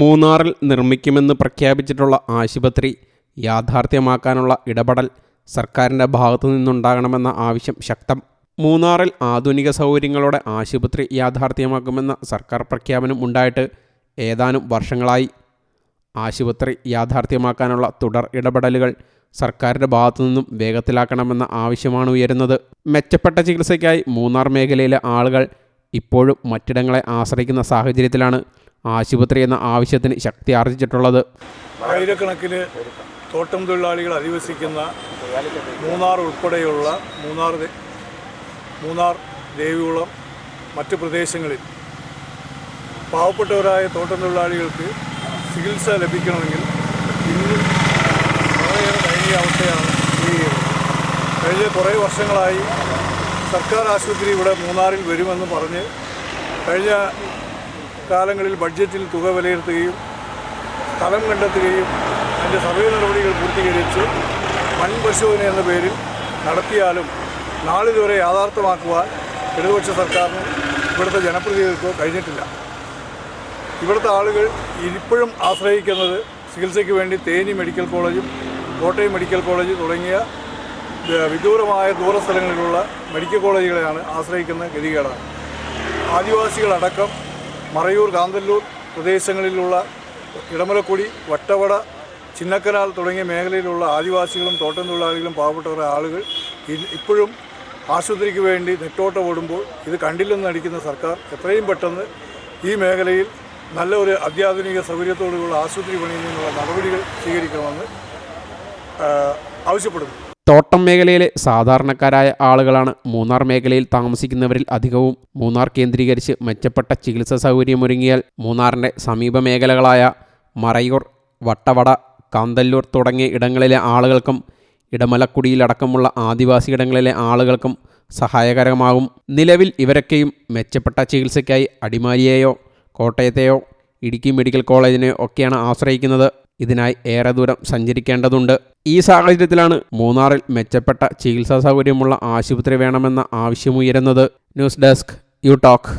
മൂന്നാറിൽ നിർമ്മിക്കുമെന്ന് പ്രഖ്യാപിച്ചിട്ടുള്ള ആശുപത്രി യാഥാർത്ഥ്യമാക്കാനുള്ള ഇടപെടൽ സർക്കാരിന്റെ ഭാഗത്തു നിന്നുണ്ടാകണമെന്ന ആവശ്യം ശക്തം. മൂന്നാറിൽ ആധുനിക സൗകര്യങ്ങളോടെ ആശുപത്രി യാഥാർത്ഥ്യമാക്കുമെന്ന സർക്കാർ പ്രഖ്യാപനം ഉണ്ടായിട്ട് ഏതാനും വർഷങ്ങളായി. ആശുപത്രി യാഥാർത്ഥ്യമാക്കാനുള്ള തുടർ ഇടപെടലുകൾ സർക്കാരിന്റെ ഭാഗത്തു നിന്നും വേഗത്തിലാക്കണമെന്ന ആവശ്യമാണ് ഉയരുന്നത്. മെച്ചപ്പെട്ട ചികിത്സയ്ക്കായി മൂന്നാർ മേഖലയിലെ ആളുകൾ ഇപ്പോഴും മറ്റിടങ്ങളെ ആശ്രയിക്കുന്ന സാഹചര്യത്തിലാണ്. ആശുപത്രി എന്ന ആവശ്യത്തിന് ശക്തി ആർജിച്ചിട്ടുള്ളത്. ആയിരക്കണക്കിന് തോട്ടം തൊഴിലാളികൾ അധിവസിക്കുന്ന മൂന്നാർ ഉൾപ്പെടെയുള്ള മൂന്നാർ മൂന്നാർ ദേവികുളം മറ്റ് പ്രദേശങ്ങളിൽ പാവപ്പെട്ടവരായ തോട്ടം തൊഴിലാളികൾക്ക് ചികിത്സ ലഭിക്കണമെങ്കിൽ ഇന്നും വളരെയേറെ ദയനീയ അവസ്ഥയാണ് കഴിഞ്ഞ കുറേ വർഷങ്ങളായി സർക്കാർ ആശുപത്രി ഇവിടെ മൂന്നാറിൽ വരുമെന്ന് പറഞ്ഞ് കഴിഞ്ഞ കാലങ്ങളിൽ ബഡ്ജറ്റിൽ തുക വിലയിരുത്തുകയും സ്ഥലം കണ്ടെത്തുകയും അതിന്റെ സർവേ നടപടികൾ പൂർത്തീകരിച്ച് മൺപരിശോധന എന്ന പേരിൽ നടത്തിയാലും നാളിതുവരെ യാഥാർത്ഥ്യമാക്കുവാൻ ഇടതുപക്ഷ സർക്കാരിനും ഇവിടുത്തെ ജനപ്രതിനിധികൾക്കോ കഴിഞ്ഞിട്ടില്ല. ഇവിടുത്തെ ആളുകൾ ഇപ്പോഴും ആശ്രയിക്കുന്നത് ചികിത്സയ്ക്ക് വേണ്ടി തേനി മെഡിക്കൽ കോളേജും കോട്ടയം മെഡിക്കൽ കോളേജ് തുടങ്ങിയ വിദൂരമായ ദൂരസ്ഥലങ്ങളിലുള്ള മെഡിക്കൽ കോളേജുകളെയാണ് ആശ്രയിക്കുന്ന ഗതികേടാണ്. ആദിവാസികളടക്കം മറയൂർ കാന്തല്ലൂർ പ്രദേശങ്ങളിലുള്ള ഇടമലക്കുടി വട്ടവട ചിന്നക്കനാൽ തുടങ്ങിയ മേഖലയിലുള്ള ആദിവാസികളും തോട്ടം തൊഴിലാളികളും പാവപ്പെട്ടവരുടെ ആളുകൾ ഇപ്പോഴും ആശുപത്രിക്ക് വേണ്ടി നെട്ടോട്ടം ഓടുമ്പോൾ ഇത് കണ്ടില്ലെന്ന് നടിക്കുന്ന സർക്കാർ എത്രയും പെട്ടെന്ന് ഈ മേഖലയിൽ നല്ല ഒരു അത്യാധുനിക സൗകര്യത്തോടുകൂടി ആശുപത്രി പണിയുന്നതിനുള്ള നടപടികൾ സ്വീകരിക്കണമെന്ന് ആവശ്യപ്പെടുന്നു. തോട്ടം മേഖലയിലെ സാധാരണക്കാരായ ആളുകളാണ് മൂന്നാർ മേഖലയിൽ താമസിക്കുന്നവരിൽ അധികവും. മൂന്നാർ കേന്ദ്രീകരിച്ച് മെച്ചപ്പെട്ട ചികിത്സാ സൗകര്യമൊരുങ്ങിയാൽ മൂന്നാറിന്റെ സമീപ മേഖലകളായ മറയൂർ വട്ടവട കാന്തല്ലൂർ തുടങ്ങിയ ഇടങ്ങളിലെ ആളുകൾക്കും ഇടമലക്കുടിയിലടക്കമുള്ള ആദിവാസി ഇടങ്ങളിലെ ആളുകൾക്കും സഹായകരമാകും. നിലവിൽ ഇവരൊക്കെയും മെച്ചപ്പെട്ട ചികിത്സയ്ക്കായി അടിമാലിയെയോ കോട്ടയത്തെയോ ഇടുക്കി മെഡിക്കൽ കോളേജിനെയോ ഒക്കെയാണ് ആശ്രയിക്കുന്നത്. ഇതിനായി ഏറെ ദൂരം സഞ്ചരിക്കേണ്ടതുണ്ട്. ഈ സാഹചര്യത്തിലാണ് മൂന്നാറിൽ മെച്ചപ്പെട്ട ചികിത്സാ സൗകര്യമുള്ള ആശുപത്രി വേണമെന്ന ആവശ്യമുയരുന്നത് ന്യൂസ് ഡെസ്ക് യു ടോക്ക്